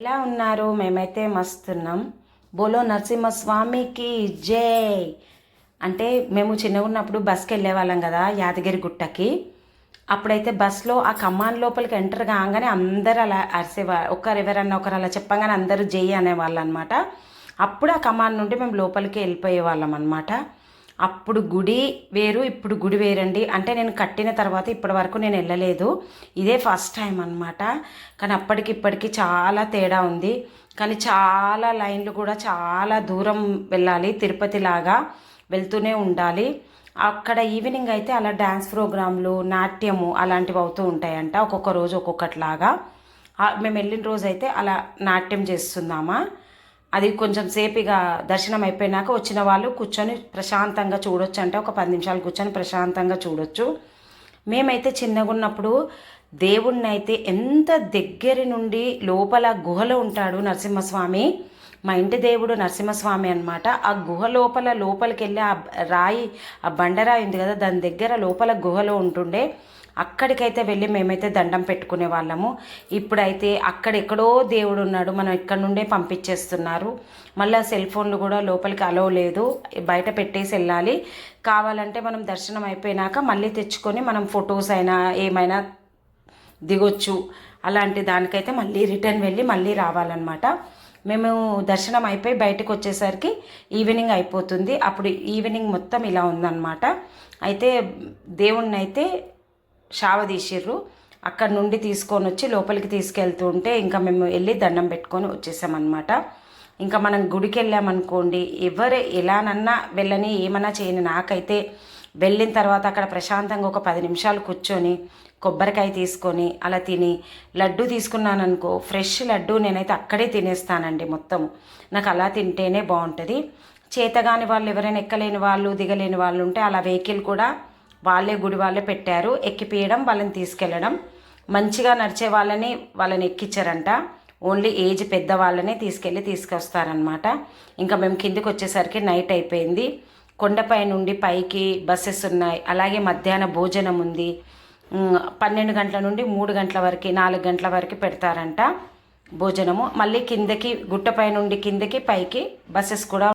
ఎలా ఉన్నారు? మేమైతే మస్తున్నాం. బోలో నరసింహస్వామికి జై. అంటే మేము చిన్నగా ఉన్నప్పుడు బస్కి వెళ్ళేవాళ్ళం కదా యాదగిరి గుట్టకి. అప్పుడైతే బస్లో ఆ కమాన్ లోపలికి ఎంటర్ కాగానే అందరు అలా అరిసేవారు ఒకరు ఎవరన్నా ఒకరు అలా చెప్పగానే అందరూ జై అనేవాళ్ళు అనమాట అప్పుడు ఆ కమాన్ నుండి మేము లోపలికి వెళ్ళిపోయే వాళ్ళం అనమాట అప్పుడు గుడి వేరు ఇప్పుడు గుడి వేరండి. అంటే నేను కట్టిన తర్వాత ఇప్పటి వరకు నేను వెళ్ళలేదు. ఇదే ఫస్ట్ టైం అనమాట కానీ అప్పటికి ఇప్పటికి చాలా తేడా ఉంది. కానీ చాలా లైన్లు కూడా చాలా దూరం వెళ్ళాలి తిరుపతి లాగా వెళ్తూనే ఉండాలి. అక్కడ ఈవినింగ్ అయితే అలా డ్యాన్స్ ప్రోగ్రాంలు నాట్యము అలాంటివి అవుతూ ఉంటాయంట ఒక్కొక్క రోజు ఒక్కొక్కటిలాగా. మేము వెళ్ళిన రోజు అయితే అలా నాట్యం చేస్తున్నామా? అది కొంచెం సేపిగా దర్శనం అయిపోయినాక వచ్చిన వాళ్ళు కూర్చొని ప్రశాంతంగా చూడొచ్చు అంటే ఒక పది నిమిషాలు కూర్చొని ప్రశాంతంగా చూడొచ్చు. మేమైతే చిన్నగా ఉన్నప్పుడు దేవుణ్ణి అయితే ఎంత దగ్గర నుండి లోపల గుహలో ఉంటాడు నరసింహస్వామి మా ఇంటి దేవుడు నరసింహస్వామి అన్నమాట. ఆ గుహ లోపల లోపలికి వెళ్ళి ఆ రాయి ఆ బండరాయి ఉంది కదా దాని దగ్గర లోపల గుహలో ఉంటుండే. అక్కడికైతే వెళ్ళి మేమైతే దండం పెట్టుకునే వాళ్ళము. ఇప్పుడైతే అక్కడెక్కడో దేవుడు ఉన్నాడు మనం ఇక్కడ నుండే పంపించేస్తున్నారు. మళ్ళీ సెల్ ఫోన్లు కూడా లోపలికి అలవ్ లేదు బయట పెట్టేసి వెళ్ళాలి. కావాలంటే మనం దర్శనం అయిపోయినాక మళ్ళీ తెచ్చుకొని మనం ఫొటోస్ అయినా ఏమైనా దిగొచ్చు. అలాంటి దానికైతే మళ్ళీ రిటర్న్ వెళ్ళి మళ్ళీ రావాలన్నమాట. మేము దర్శనం అయిపోయి బయటకు వచ్చేసరికి ఈవినింగ్ అయిపోతుంది. అప్పుడు ఈవినింగ్ మొత్తం ఇలా ఉందన్నమాట. అయితే దేవుణ్ణి అయితే షావ తీసిర్రు. అక్కడ నుండి తీసుకొని వచ్చి లోపలికి తీసుకెళ్తుంటే ఇంకా మేము వెళ్ళి దండం పెట్టుకొని వచ్చేసామన్నమాట. ఇంకా మనం గుడికి వెళ్ళామనుకోండి ఎవరు ఎలానన్నా వెళ్ళని ఏమన్నా చేయని నాకైతే వెళ్ళిన తర్వాత అక్కడ ప్రశాంతంగా ఒక పది నిమిషాలు కూర్చొని కొబ్బరికాయ తీసుకొని అలా తిని లడ్డు తీసుకున్నాను అనుకో ఫ్రెష్ లడ్డు నేనైతే అక్కడే తినేస్తానండి మొత్తం. నాకు అలా తింటేనే బాగుంటుంది. చేతగాని వాళ్ళు ఎవరైనా ఎక్కలేని వాళ్ళు దిగలేని వాళ్ళు ఉంటే అలా వెహికల్ కూడా వాళ్ళే గుడి వాళ్ళే పెట్టారు. ఎక్కిపీయడం వాళ్ళని తీసుకెళ్ళడం. మంచిగా నడిచే వాళ్ళని వాళ్ళని ఎక్కించారంట ఓన్లీ ఏజ్ పెద్ద వాళ్ళనే తీసుకెళ్ళి తీసుకొస్తారనమాట ఇంకా మేము కిందికి వచ్చేసరికి నైట్ అయిపోయింది. కొండపై నుండి పైకి బస్సెస్ ఉన్నాయి. అలాగే మధ్యాహ్న భోజనం ఉంది. పన్నెండు గంటల నుండి మూడు గంటల వరకు నాలుగు గంటల వరకు పెడతారంట భోజనము. మళ్ళీ కిందకి గుట్టపై నుండి కిందకి పైకి బస్సెస్ కూడా